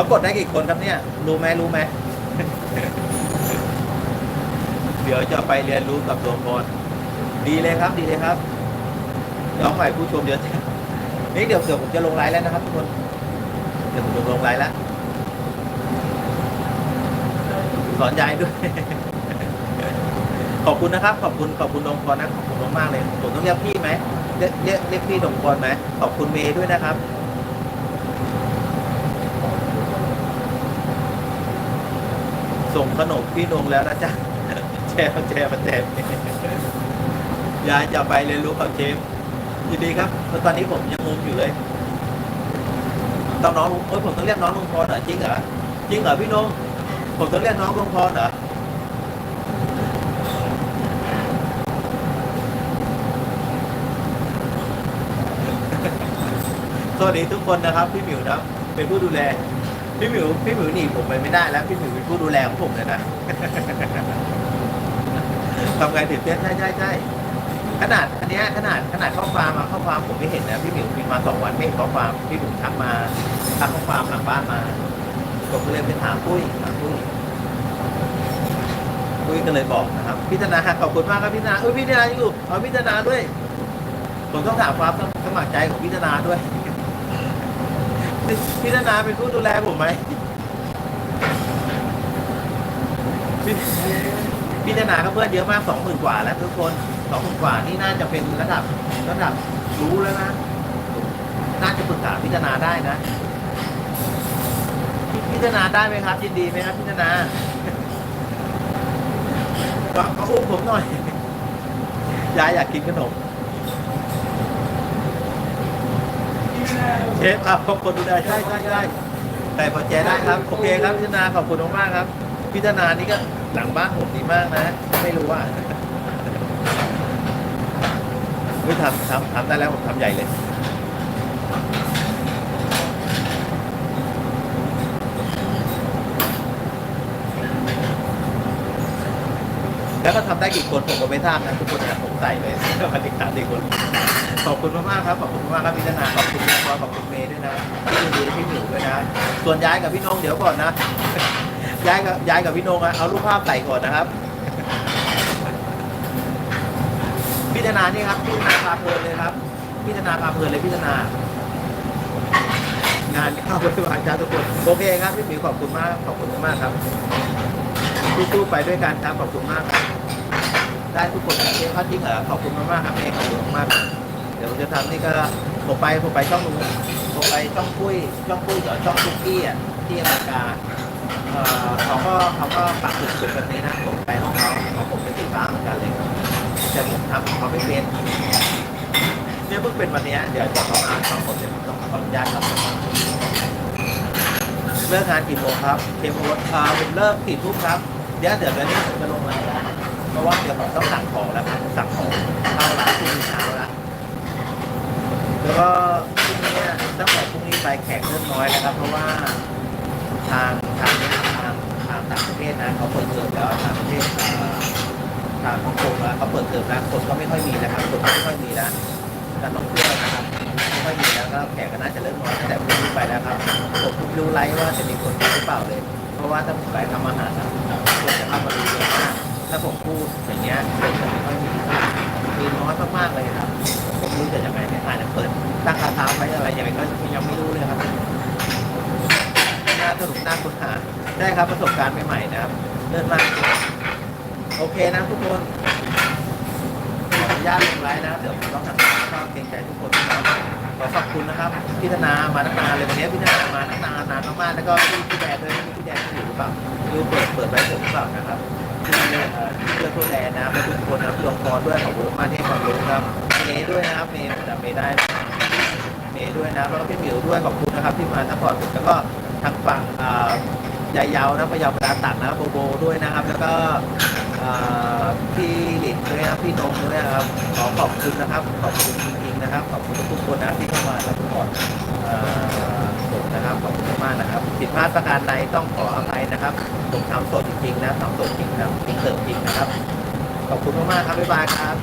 เขากดได้กี่คนครับเนี่ย รู้ไหมรู้ไหม เดี๋ยวจะไปเรียนรู้กับตัวพรดีเลยครับ ดีเลยครับน้องใหม่ผู้ชมเยอะนี่เดี๋ยวเดี๋ยวผมจะลงไลน์แล้วนะครับทุกคน เดี๋ยวผมจะลงไลน์แล้ว สอนยายด้วย ขอบคุณนะครับ ขอบคุณ ขอบคุณดงพรนะ ขอบคุณมากๆเลย ผมต้องเรียกพี่ไหมเรียกเรียกเรียกพี่ดงพรไหมขอบคุณเมย์ด้วยนะครับ ส่งขนมพี่นงแล้วนะจ๊ะแชร์มาแชร์มาแชร์ยายจะไปเรียนรู้กับเชฟยินดีครับตอนนี้ผมยังงงอยู่เลยต้องน้องเอ้ยผมต้องเรียกน้องลุงพรเหรอจริงเหรอจริงเหรอพี่นงผมต้องเรียกน้องลุงพรเหรอสวัสดีทุกคนนะครับ พี่หมิวนะเป็นผู้ดูแล พี่หมิวพี่หมิวหนีผมไปไม่ได้แล้ว พี่หมิวเป็นผู้ดูแลของผมเลยนะทำไงถึงเต้นใช่ใช่ใช่ขนาดอันเนี้ยขนาดขนาดข้อความมาข้อความผมไม่เห็นนะพี่หมิวพิมมาสองวันไม่เห็นข้อความพี่หมิวทักมาทักข้อความหลังบ้านมาผมก็เลยไปถามปุ้ยถามปุ้ยปุ้ยก็เลยบอกนะครับพิจารณาขอบคุณมากครับพิจารณาเออพิจารณาอยู่เอาพิจารณาด้วย ผมต้องถามความสมัครใจของพิจารณาด้วย พิจารณาเป็นผู้ดูแลผมไหมพี่พิจารณาก็เพื่อนเยอะมากสองหมื่นกว่าแล้วทุกคนสองหมื่นกว่านี่น่าจะเป็นระดับระดับรู้แล้วนะ น่าจะปรึกษาพิจารณาได้นะ พิจารณาได้ไหมครับยินดีไหมครับพิจารณาก็ก็อุ้มผมหน่อยยายอยากกินขนม เชฟครับขอบคุณดูแลใช่ใช่ใช่แต่พอแจได้ครับโอเคครับพิจารณาขอบคุณมากๆครับพิจารณานี่ก็หลังบ้านผมดีมากนะ ไม่รู้ว่าไม่ทำทำทำได้แล้วผมทำใหญ่เลย แล้วก็ทำได้กี่คนผมก็ไม่ทราบนะทุกคนนะผมใส่เลยปฏิการกี่คนขอบคุณมากๆครับขอบคุณมากครับพี่ธนาขอบคุณพี่บอยขอบคุณเมย์ด้วยนะพี่ดูพี่หมิวด้วยนะส่วนย้ายกับพี่นงเดี๋ยวก่อนนะย้ายกับย้ายกับพี่นงอะเอารูปภาพใส่ก่อนนะครับพี่ธนานี่ครับพี่ธนาพาเพลินเลยครับพี่ธนาพาเพลินเลยพี่ธนางานเข้าไปวางจ้าทุกคนโอเคครับพี่หมิวขอบคุณมากขอบคุณมากครับ สู้ๆไปด้วยกันครับขอบคุณมากครับได้ทุกคนเองเขาจริงเหรอขอบคุณมากๆครับเองขอบคุณมากๆเดี๋ยวจะทำนี่ก็ผมไปผมไปช่องนู้นผมไปช่องปุ้ยช่องปุ้ยกับช่องคุกกี้อะที่อเมริกาเอ่อเขาก็เขาก็ปักหมุดจุดแบบนี้นะผมไปห้องเขาของผมเป็นสีฟ้าเหมือนกันเลยครับแต่ผมทำของเขาไม่เป็นเนี่ยเพิ่งเป็นวันนี้เดี๋ยวจะเขามาทำผมเดี๋ยวต้องขออนุญาตครับเลิกงานกี่โมงครับเทมโพสอ่าผมเลิกสี่ทุ่มครับ เดี๋ยวเดี๋ยวเดี๋ยวนี้ผมจะลงไลน์แล้วเพราะว่าเดี๋ยวผมต้องสั่งของแล้วครับสั่งของเข้าร้านพรุ่งนี้เช้าละแล้วก็พรุ่งนี้ตั้งแต่พรุ่งนี้ไปแขกเริ่มน้อยนะครับ เพราะว่าทางทางนี้ทางทางต่างประเทศนะเขาเปิดเทอมแล้วทางประเทศทางฮ่องกงแล้วเขาเปิดเทอมแล้วคนก็ไม่ค่อยมีนะครับคนก็ไม่ค่อยมีแล้วการท่องเที่ยวนะครับไม่ค่อยมีแล้วก็แขกก็น่าจะเริ่มน้อยตั้งแต่พรุ่งนี้ไปแล้วครับผมไม่รู้ไลฟ์ว่าจะมีคนหรือเปล่าเลย เพราะว่าถ้าผมไปทำอาหารนะคนจะเข้ามาดูเยอะมากถ้าผมพูดอย่างเงี้ยคนจะไม่ค่มีมีน้อยมากๆเลยครับ ผมรู้จะยังไงเนี่ยอาจจะเปิดตั้งราคาไว้อะไรอยังไงก็ยังไม่รู้เลยครับน่าสนุกน่าค้นหาได้ครับประสบการณ์ใหม่ๆนะครับเลิศมากโอเคนะทุกคนขออนุญาตลงไลน์นะเดี๋ยวผมต้องทำก็เกรงใจทุกคนนะครับขอขอบคุณนะครับพิธนามาตั้งนานเลยวันนี้พิธนามาตั้งนานนานมากๆแล้วก็พี่พี่แดด้วย ปรับหรือเปล่าไม่รู้เปิดเปิดไว้ผมหรือเปล่านะครับที่เพื่อนผู้แลนนะและทุกคนนะครับพี่องค์กรด้วยขอบคุณมากที่ความรู้ครับเมย์ด้วยนะครับเมย์จำเมย์ได้เมย์ด้วยนะแล้วก็พี่หมิวด้วยขอบคุณนะครับที่มาซัพพอร์ตแล้วก็ทางฝั่งเอ่อยายเยาวนะพยาวประดาตัดนะโบโบด้วยนะครับ แล้วก็พี่หลินด้วยนะครับพี่นงด้วยนะครับขอขอบคุณนะครับ ขอบคุณจริงๆนะครับ ขอบคุณทุกคนนะที่เข้ามาซัพพอร์ต พลาดประการใดต้องขออภัยนะครับผมทำสดจริงๆนะทำสดจริงนะจริงเติมจริงนะครับ ขอบคุณมากๆครับบ๊ายบายครับ